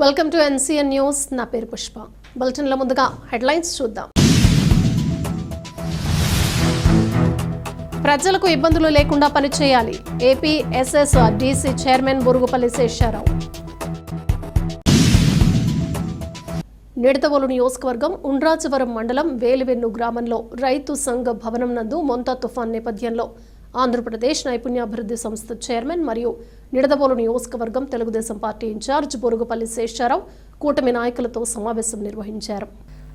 Welcome to NCN news నా పేరు పుష్ప. బులెటిన్ల ముందుగా హెడ్లైన్స్ చూద్దాం. ప్రజలకు ఇబ్బందులు లేకుండా పనిచేయాలి AP SS DC chairman Burugupalli Sesharao. Nidadavolu నియోజకవర్గం ఉండ్రాజవరం మండలం వేలివెన్ను గ్రామంలో రైతు సంఘ భవనం నందు మొంతా తుఫాన్ నేపథ్యంలో ఆంధ్రప్రదేశ్ నైపుణ్యాభివృద్ధి సంస్థ చైర్మన్ మరియు నిడదవోలు నియోజకవర్గం తెలుగుదేశం పార్టీ ఇన్ఛార్జ్ బొరుగుపల్లి శేషారావు కూటమి నాయకులతో సమావేశం నిర్వహించారు.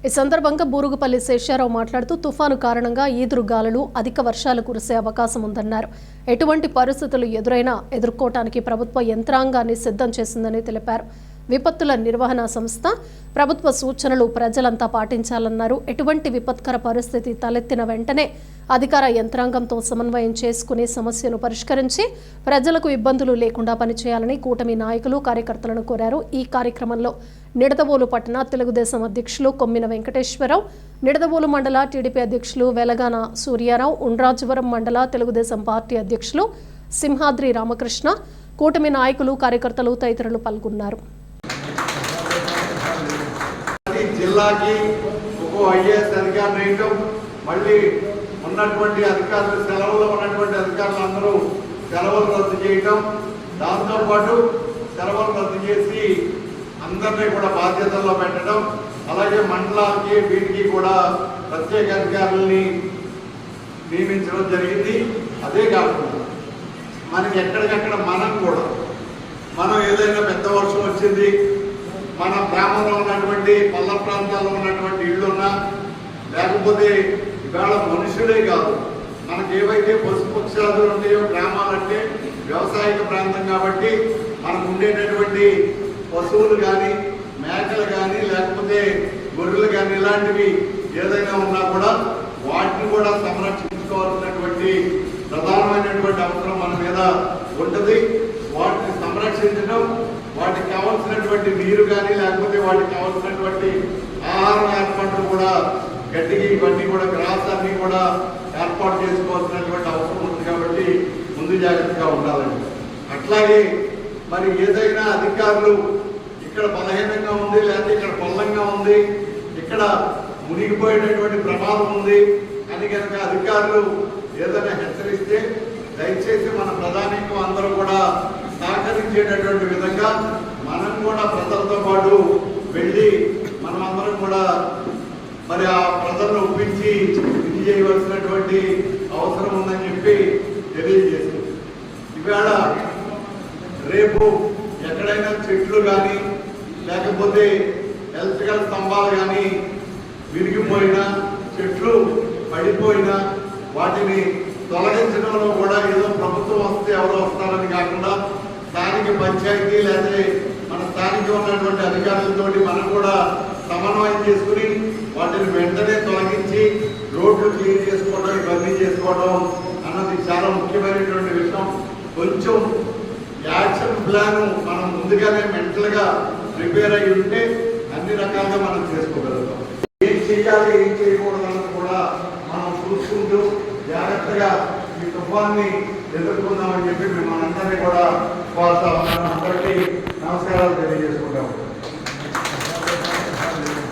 ఈ సందర్భంగా బూరుగుపల్లి శేషారావు మాట్లాడుతూ తుఫాను కారణంగా ఈదురు గాలులు అధిక వర్షాలు కురిసే అవకాశం ఉందన్నారు. ఎటువంటి పరిస్థితులు ఎదురైనా ఎదుర్కోవటానికి ప్రభుత్వ యంత్రాంగాన్ని సిద్ధం చేసిందని తెలిపారు. విపత్తుల నిర్వహణ సంస్థ ప్రభుత్వ సూచనలు ప్రజలంతా పాటించాలన్నారు. ఎటువంటి విపత్కర పరిస్థితి తలెత్తిన వెంటనే అధికార యంత్రాంగంతో సమన్వయం చేసుకుని సమస్యను పరిష్కరించి ప్రజలకు ఇబ్బందులు లేకుండా పనిచేయాలని కూటమి నాయకులు కార్యకర్తలను కోరారు. ఈ కార్యక్రమంలో నిడదవోలు పట్టణ తెలుగుదేశం అధ్యక్షులు కొమ్మిన వెంకటేశ్వరరావు నిడదవోలు మండల టీడీపీ అధ్యక్షులు వెలగాన సూర్యారావు ఉండ్రాజవరం మండల తెలుగుదేశం పార్టీ అధ్యక్షులు సింహాద్రి రామకృష్ణ కూటమి నాయకులు కార్యకర్తలు తదితరులు పాల్గొన్నారు. జిల్లాకి ఒక్కో ఐఏఎస్ అధికారిని మళ్ళీ ఉన్నటువంటి అధికారులు సెలవుల్లో ఉన్నటువంటి అధికారులు అందరూ సెలవులు రద్దు చేయటం దాంతోపాటు సెలవులు రద్దు చేసి అందరినీ కూడా బాధ్యతల్లో పెట్టడం అలాగే మండలానికి వీటికి కూడా ప్రత్యేక అధికారుల్ని నియమించడం జరిగింది. అదే కాకుండా మనకి ఎక్కడికక్కడ మనం కూడా మనం ఏదైనా పెద్ద వర్షం వచ్చింది మన గ్రామంలో ఉన్నటువంటి పల్ల ప్రాంతాల్లో ఉన్నటువంటి ఇళ్ళున్నా లేకపోతే ఇవాళ మనుషులే కాదు మనకి ఏవైతే పశు పక్షాదులు ఉంటాయో గ్రామాలంటే వ్యవసాయక ప్రాంతం కాబట్టి మనకు ఉండేటటువంటి పశువులు కానీ మేకలు కానీ లేకపోతే గొర్రెలు కానీ ఇలాంటివి ఏదైనా ఉన్నా కూడా వాటిని కూడా సంరక్షించుకోవాల్సినటువంటి ప్రధానమైనటువంటి అవసరం మన మీద ఉంటుంది. వాటిని సంరక్షించడం వాటికి కావాల్సినటువంటి నీరు కానీ లేకపోతే వాటికి కావాల్సినటువంటి ఆహారం ఏర్పాట్లు కూడా గడ్డికి ఇవన్నీ కూడా గ్రాస్ అన్ని కూడా ఏర్పాటు చేసుకోవాల్సినటువంటి అవసరం ఉంది కాబట్టి ముందు జాగ్రత్తగా ఉండాలండి. అట్లాగే మరి ఏదైనా అధికారులు ఇక్కడ బలహీనంగా ఉంది లేకపోతే ఇక్కడ పొల్లంగా ఉంది ఇక్కడ మునిగిపోయేటటువంటి ప్రమాదం ఉంది అని కనుక అధికారులు ఏదైనా హెచ్చరిస్తే దయచేసి మన ప్రధానికం అందరూ కూడా సహకరించేటటువంటి విధంగా మనం కూడా ప్రజలతో పాటు వెళ్ళి మనమందరం కూడా మరి ఆ ప్రజలను ఒప్పించి ఇది చేయవలసినటువంటి అవసరం ఉందని చెప్పి తెలియజేస్తుంది ఇవాళ రేపు ఎక్కడైనా చెట్లు కానీ లేకపోతే ఎలక్ట్రికల్ స్తంభాలు కానీ విరిగిపోయినా చెట్లు పడిపోయినా వాటిని తొలగించడంలో కూడా ఏదో ప్రభుత్వం వస్తే ఎవరో వస్తారని కాకుండా స్థానిక పంచాయతీ లేకపోతే మన స్థానిక ఉన్నటువంటి అధికారులతోటి మనం కూడా సమన్వయం చేసుకుని వాటిని వెంటనే తొలగించి రోడ్లు క్లీన్ చేసుకోవడం ఇవన్నీ చేసుకోవడం అన్నది చాలా ముఖ్యమైనటువంటి విషయం. కొంచెం యాక్షన్ ప్లాన్ మనం ముందుగానే మెంటల్గా ప్రిపేర్ అయి ఉంటే అన్ని రకాలుగా మనం చేసుకోగలుగుతాం. ఏం చేయాలి ఏం చేయకూడదు అన్నది కూడా మనం చూసుకుంటూ జాగ్రత్తగా ఈ తుఫాన్ని ఎదుర్కొందామని చెప్పి మిమ్మల్ని అందరినీ కూడా కోరుతా అందరికీ నమస్కారాలు తెలియ